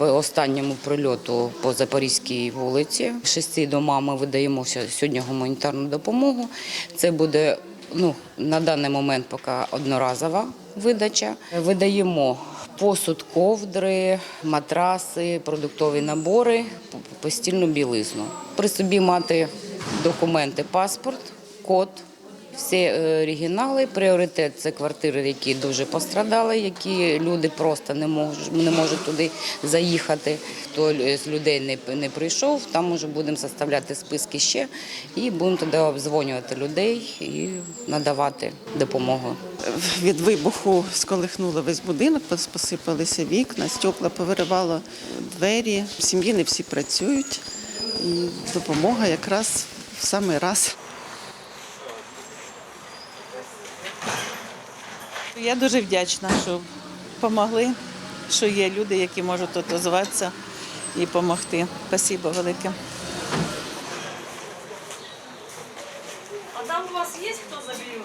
по останньому прильоту по Запорізькій вулиці. Шести домам ми видаємо сьогодні гуманітарну допомогу. Це буде ну, на даний момент поки одноразова видача. Видаємо посуд, ковдри, матраси, продуктові набори, постільну білизну. При собі мати документи, паспорт, код. Всі е, оригінали, пріоритет це квартири, які дуже пострадали, які люди просто не можуть, не можуть туди заїхати. Хто з людей не, не прийшов, там вже будемо составляти списки ще і будемо тоді обдзвонювати людей і надавати допомогу. Від вибуху сколихнуло весь будинок, посипалися вікна, стекла повиривало двері. В сім'ї не всі працюють, і допомога якраз в самий раз. Я дуже вдячна, що допомогли, що є люди, які можуть тут озватися і допомогти. Спасибо велике. А там у вас є хто заберет?